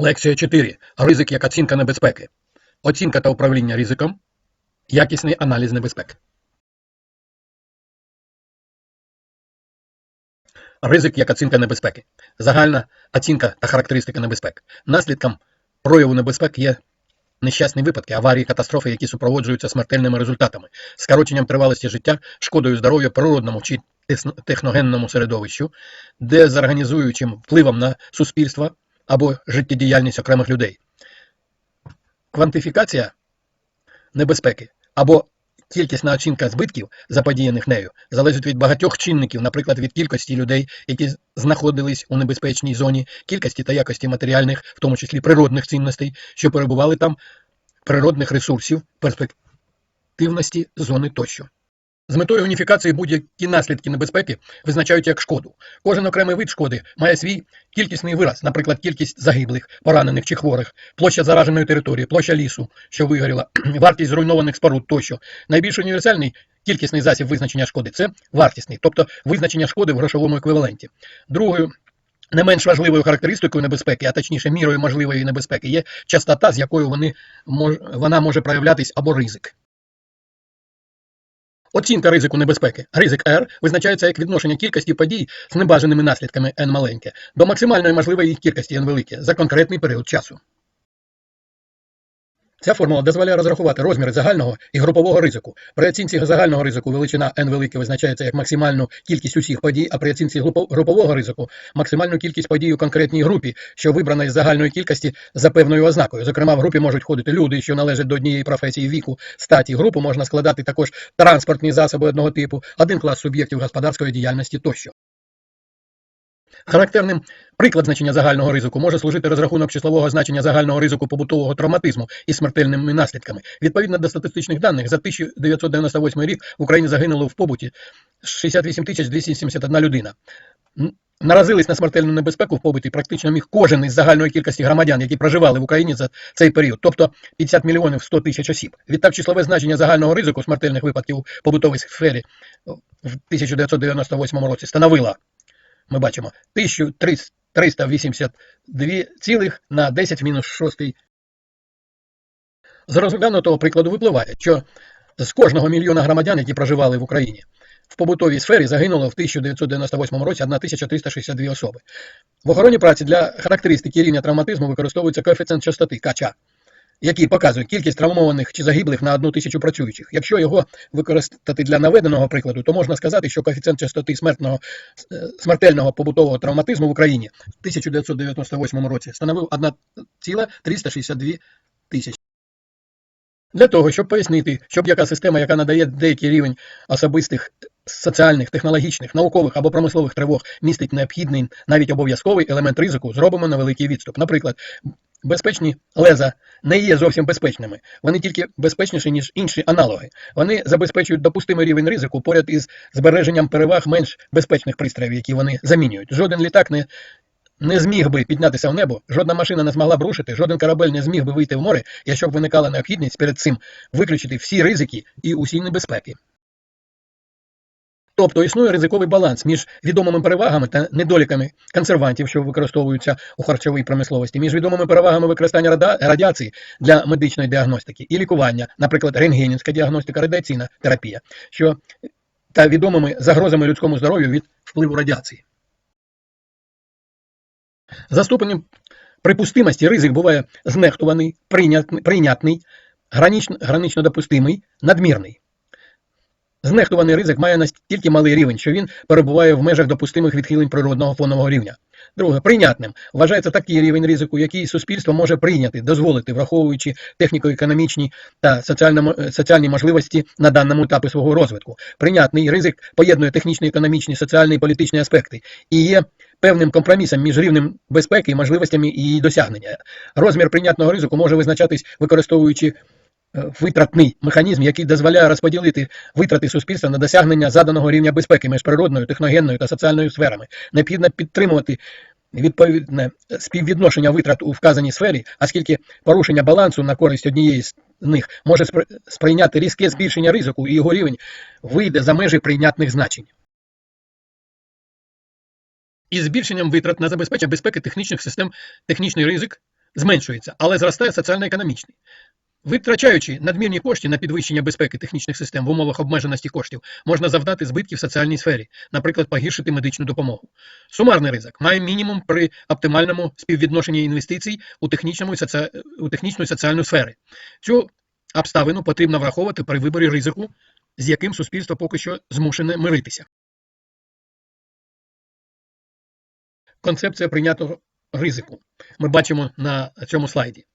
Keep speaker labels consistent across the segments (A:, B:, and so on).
A: Лекція 4. Ризик як оцінка небезпеки. Оцінка та управління ризиком. Якісний аналіз небезпек. Ризик як оцінка небезпеки. Загальна оцінка та характеристика небезпек. Наслідком прояву небезпек є нещасні випадки, аварії, катастрофи, які супроводжуються смертельними результатами, скороченням тривалості життя, шкодою здоров'я, природному чи техногенному середовищу, дезорганізуючим впливом на суспільство або життєдіяльність окремих людей. Квантифікація небезпеки або кількісна оцінка збитків, заподіяних нею, залежить від багатьох чинників, наприклад, від кількості людей, які знаходились у небезпечній зоні, кількості та якості матеріальних, в тому числі природних цінностей, що перебували там, природних ресурсів, перспективності зони тощо. З метою уніфікації будь-які наслідки небезпеки визначають як шкоду. Кожен окремий вид шкоди має свій кількісний вираз, наприклад, кількість загиблих, поранених чи хворих, площа зараженої території, площа лісу, що вигоріла, вартість зруйнованих споруд тощо. Найбільш універсальний кількісний засіб визначення шкоди це вартісний, тобто визначення шкоди в грошовому еквіваленті. Другою не менш важливою характеристикою небезпеки, а точніше мірою можливої небезпеки, є частота, з якою вони, вона може проявлятись або ризик. Оцінка ризику небезпеки. Ризик R визначається як відношення кількості подій з небажаними наслідками n маленьке до максимальної можливої їх кількості n велике за конкретний період часу. Ця формула дозволяє розрахувати розміри загального і групового ризику. При оцінці загального ризику величина n велике визначається як максимальну кількість усіх подій, а при оцінці групового ризику максимальну кількість подій у конкретній групі, що вибрана із загальної кількості за певною ознакою. Зокрема, в групі можуть входити люди, що належать до однієї професії віку, статі. Групу можна складати також транспортні засоби одного типу, один клас суб'єктів господарської діяльності тощо. Характерним приклад значення загального ризику може служити розрахунок числового значення загального ризику побутового травматизму із смертельними наслідками. Відповідно до статистичних даних, за 1998 рік в Україні загинуло в побуті 68 271 людина. Наразились на смертельну небезпеку в побуті практично міг кожен із загальної кількості громадян, які проживали в Україні за цей період, тобто 50 мільйонів 100 тисяч осіб. Відтак числове значення загального ризику смертельних випадків у побутовій сфері в 1998 році становило ми бачимо 1382 цілих на 10 мінус 6. З розглянутого прикладу випливає, що з кожного мільйона громадян, які проживали в Україні, в побутовій сфері загинуло в 1998 році 1362 особи. В охороні праці для характеристики рівня травматизму використовується коефіцієнт частоти КЧА, який показує кількість травмованих чи загиблих на одну тисячу працюючих. Якщо його використати для наведеного прикладу, то можна сказати, що коефіцієнт частоти смертного, е, смертельного побутового травматизму в Україні в 1998 році становив 1,362 тисячі. Для того, щоб пояснити, що яка система, яка надає деякий рівень особистих соціальних, технологічних, наукових або промислових тривог, містить необхідний, навіть обов'язковий елемент ризику, зробимо невеликий відступ. Наприклад, безпечні леза не є зовсім безпечними. Вони тільки безпечніші, ніж інші аналоги. Вони забезпечують допустимий рівень ризику поряд із збереженням переваг менш безпечних пристроїв, які вони замінюють. Жоден літак не, не зміг би піднятися в небо, жодна машина не змогла б рушити, жоден корабель не зміг би вийти в море, якщо б виникала необхідність перед цим виключити всі ризики і усі небезпеки. Тобто існує ризиковий баланс між відомими перевагами та недоліками консервантів, що використовуються у харчовій промисловості, між відомими перевагами використання радіації для медичної діагностики і лікування, наприклад, рентгенівська діагностика, радіаційна терапія, що та відомими загрозами людському здоров'ю від впливу радіації. За ступенем припустимості ризик буває знехтуваний, прийнятний, гранично, гранично допустимий, надмірний. Знехтуваний ризик має настільки малий рівень, що він перебуває в межах допустимих відхилень природного фонового рівня. Друге, прийнятним вважається такий рівень ризику, який суспільство може прийняти, дозволити, враховуючи техніко-економічні та соціальні можливості на даному етапі свого розвитку. Прийнятний ризик поєднує технічні, економічні, соціальні і політичні аспекти і є певним компромісом між рівнем безпеки і можливостями її досягнення. Розмір прийнятного ризику може визначатись, використовуючи витратний механізм, який дозволяє розподілити витрати суспільства на досягнення заданого рівня безпеки між природною, техногенною та соціальною сферами. Необхідно підтримувати відповідне співвідношення витрат у вказаній сфері, оскільки порушення балансу на користь однієї з них може сприйняти різке збільшення ризику, і його рівень вийде за межі прийнятних значень. Із збільшенням витрат на забезпечення безпеки технічних систем технічний ризик зменшується, але зростає соціально-економічний. Витрачаючи надмірні кошти на підвищення безпеки технічних систем в умовах обмеженості коштів, можна завдати збитків в соціальній сфері, наприклад, погіршити медичну допомогу. Сумарний ризик має мінімум при оптимальному співвідношенні інвестицій у, технічному і соці... у технічну і соціальну сфери. Цю обставину потрібно враховувати при виборі ризику, з яким суспільство поки що змушене миритися. Концепція прийнятого ризику ми бачимо на цьому слайді.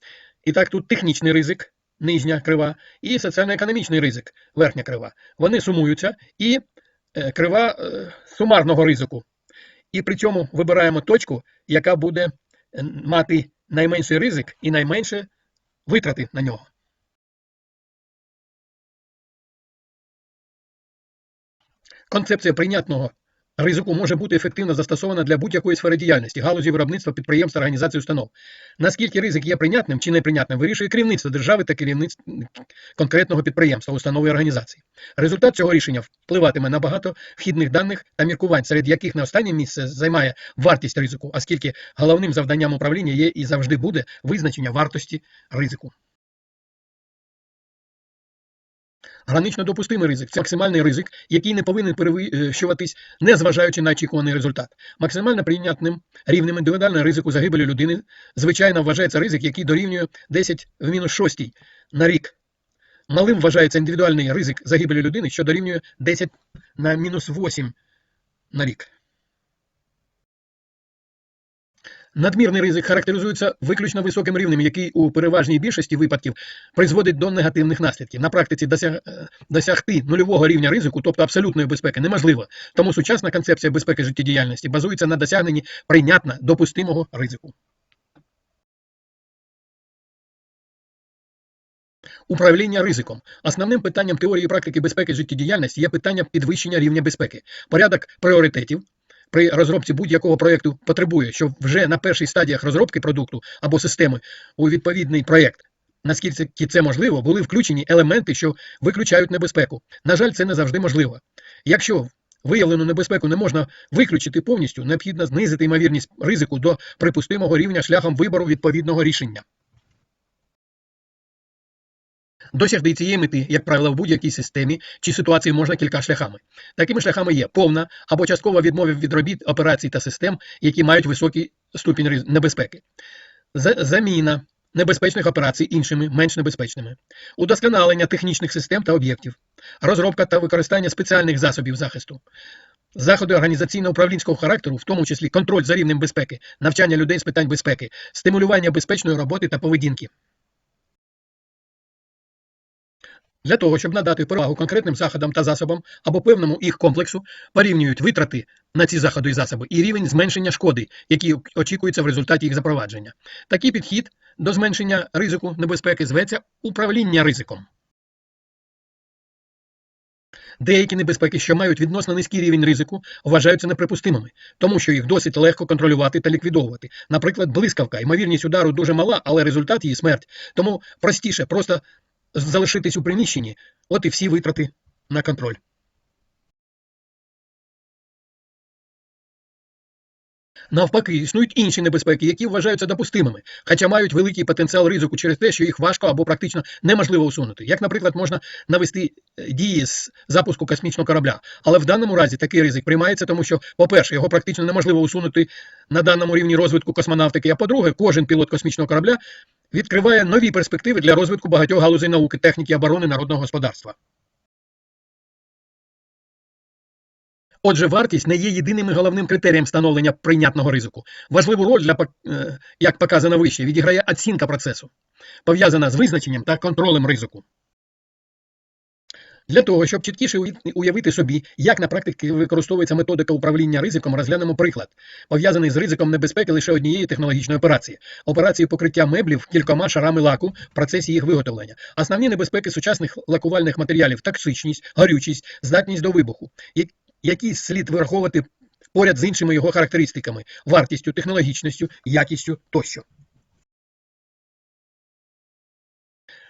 A: І так, тут технічний ризик, нижня крива, і соціально-економічний ризик, верхня крива. Вони сумуються і е, крива е, сумарного ризику. І при цьому вибираємо точку, яка буде е, мати найменший ризик і найменше витрати на нього. Концепція прийнятного ризику може бути ефективно застосована для будь-якої сфери діяльності, галузі виробництва, підприємств, організацій, установ. Наскільки ризик є прийнятним чи неприйнятним, вирішує керівництво держави та керівництво конкретного підприємства, установи організації. Результат цього рішення впливатиме на багато вхідних даних та міркувань, серед яких не останнє місце займає вартість ризику, оскільки головним завданням управління є і завжди буде визначення вартості ризику. Гранично допустимий ризик це максимальний ризик, який не повинен перевищуватись, не зважаючи на очікуваний результат. Максимально прийнятним рівнем індивідуального ризику загибелі людини, звичайно, вважається ризик, який дорівнює 10 в мінус 6 на рік. Малим вважається індивідуальний ризик загибелі людини, що дорівнює 10 на мінус 8 на рік. Надмірний ризик характеризується виключно високим рівнем, який у переважній більшості випадків призводить до негативних наслідків. На практиці досяг... е, досягти нульового рівня ризику, тобто абсолютної безпеки, неможливо. Тому сучасна концепція безпеки життєдіяльності базується на досягненні прийнятно допустимого ризику. Управління ризиком. Основним питанням теорії практики безпеки життєдіяльності є питання підвищення рівня безпеки. Порядок пріоритетів при розробці будь-якого проєкту потребує, щоб вже на перших стадіях розробки продукту або системи у відповідний проєкт, наскільки це можливо, були включені елементи, що виключають небезпеку. На жаль, це не завжди можливо. Якщо виявлену небезпеку не можна виключити повністю, необхідно знизити ймовірність ризику до припустимого рівня шляхом вибору відповідного рішення. Досягти цієї мети, як правило, в будь-якій системі чи ситуації можна кілька шляхами. Такими шляхами є повна або часткова відмова від робіт, операцій та систем, які мають високий ступінь небезпеки, заміна небезпечних операцій іншими, менш небезпечними, удосконалення технічних систем та об'єктів, розробка та використання спеціальних засобів захисту. Заходи організаційно-управлінського характеру, в тому числі контроль за рівнем безпеки, навчання людей з питань безпеки, стимулювання безпечної роботи та поведінки. Для того, щоб надати перевагу конкретним заходам та засобам або певному їх комплексу, порівнюють витрати на ці заходи і засоби і рівень зменшення шкоди, який очікується в результаті їх запровадження. Такий підхід до зменшення ризику небезпеки зветься управління ризиком. Деякі небезпеки, що мають відносно низький рівень ризику, вважаються неприпустимими, тому що їх досить легко контролювати та ліквідовувати. Наприклад, блискавка, ймовірність удару дуже мала, але результат її смерть. Тому простіше просто залишитись у приміщенні, от і всі витрати на контроль. Навпаки, існують інші небезпеки, які вважаються допустимими, хоча мають великий потенціал ризику через те, що їх важко або практично неможливо усунути. Як, наприклад, можна навести е, дії з запуску космічного корабля. Але в даному разі такий ризик приймається, тому що, по-перше, його практично неможливо усунути на даному рівні розвитку космонавтики. А по-друге, кожен пілот космічного корабля відкриває нові перспективи для розвитку багатьох галузей науки, техніки, оборони народного господарства. Отже, вартість не є єдиним і головним критерієм встановлення прийнятного ризику. Важливу роль, для, е, як показано вище, відіграє оцінка процесу, пов'язана з визначенням та контролем ризику. Для того, щоб чіткіше уяв- уявити собі, як на практиці використовується методика управління ризиком, розглянемо приклад, пов'язаний з ризиком небезпеки лише однієї технологічної операції операції покриття меблів кількома шарами лаку в процесі їх виготовлення. Основні небезпеки сучасних лакувальних матеріалів токсичність, горючість, здатність до вибуху, які слід враховувати поряд з іншими його характеристиками вартістю, технологічністю, якістю тощо.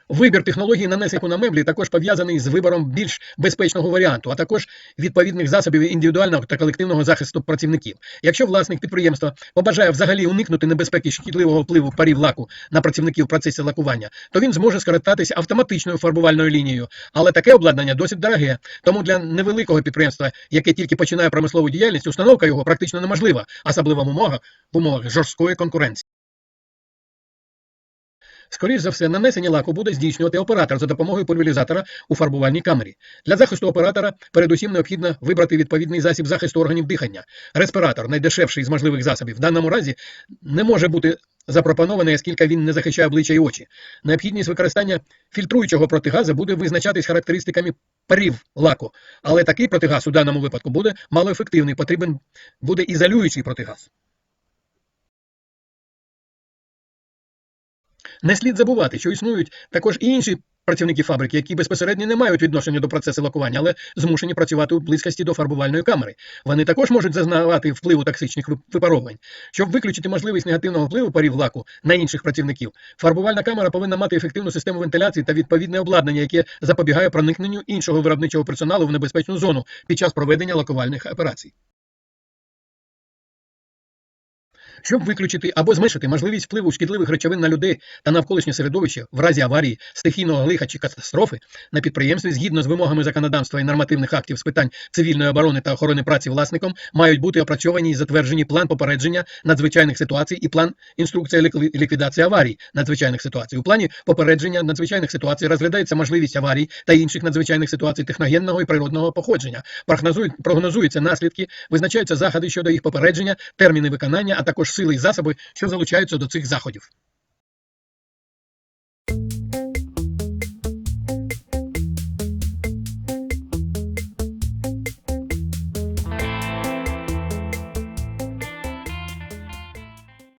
A: Вибір технології нанесення на меблі також пов'язаний з вибором більш безпечного варіанту, а також відповідних засобів індивідуального та колективного захисту працівників. Якщо власник підприємства побажає взагалі уникнути небезпеки шкідливого впливу парів лаку на працівників в процесі лакування, то він зможе скористатися автоматичною фарбувальною лінією. Але таке обладнання досить дороге. Тому для невеликого підприємства, яке тільки починає промислову діяльність, установка його практично неможлива, особливо в умовах, в умовах жорсткої конкуренції. Скоріше за все, нанесення лаку буде здійснювати оператор за допомогою пульверізатора у фарбувальній камері. Для захисту оператора передусім необхідно вибрати відповідний засіб захисту органів дихання. Респіратор, найдешевший з можливих засобів, в даному разі не може бути запропонований, оскільки він не захищає обличчя і очі. Необхідність використання фільтруючого протигазу буде визначатись характеристиками парів лаку, але такий протигаз у даному випадку буде малоефективний, потрібен буде ізолюючий протигаз. Не слід забувати, що існують також і інші працівники фабрики, які безпосередньо не мають відношення до процесу лакування, але змушені працювати у близькості до фарбувальної камери. Вони також можуть зазнавати впливу токсичних випаровувань. Щоб виключити можливість негативного впливу парів лаку на інших працівників, фарбувальна камера повинна мати ефективну систему вентиляції та відповідне обладнання, яке запобігає проникненню іншого виробничого персоналу в небезпечну зону під час проведення лакувальних операцій. Щоб виключити або зменшити можливість впливу шкідливих речовин на людей та навколишнє середовище в разі аварії, стихійного лиха чи катастрофи, на підприємстві згідно з вимогами законодавства і нормативних актів з питань цивільної оборони та охорони праці власником мають бути опрацьовані і затверджені план попередження надзвичайних ситуацій і план інструкція ліквідації аварій надзвичайних ситуацій. У плані попередження надзвичайних ситуацій розглядається можливість аварій та інших надзвичайних ситуацій техногенного і природного походження. Прогнозують, прогнозуються наслідки, визначаються заходи щодо їх попередження, терміни виконання, а також сили і засоби, що залучаються до цих заходів.